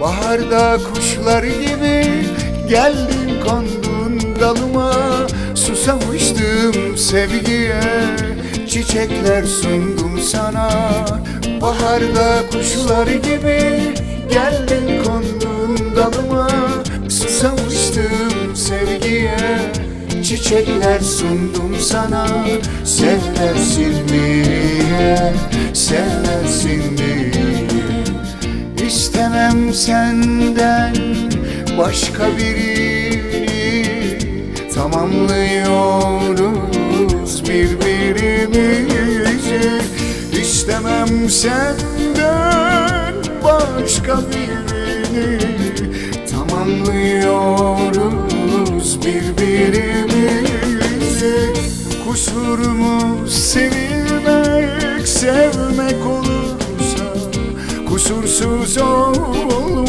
Baharda kuşlar gibi geldin kondun dalıma Susamıştım sevgiye çiçekler sundum sana. Baharda kuşlar gibi geldin kondun dalıma Susamıştım sevgiye çiçekler sundum sana. Sevlersin diye, sevlersin diye İstemem senden başka birini Tamamlıyoruz birbirimizi. İstemem senden başka birini Tamamlıyoruz birbirimizi. Kusurumuz sevilmek, Kusursuz olmak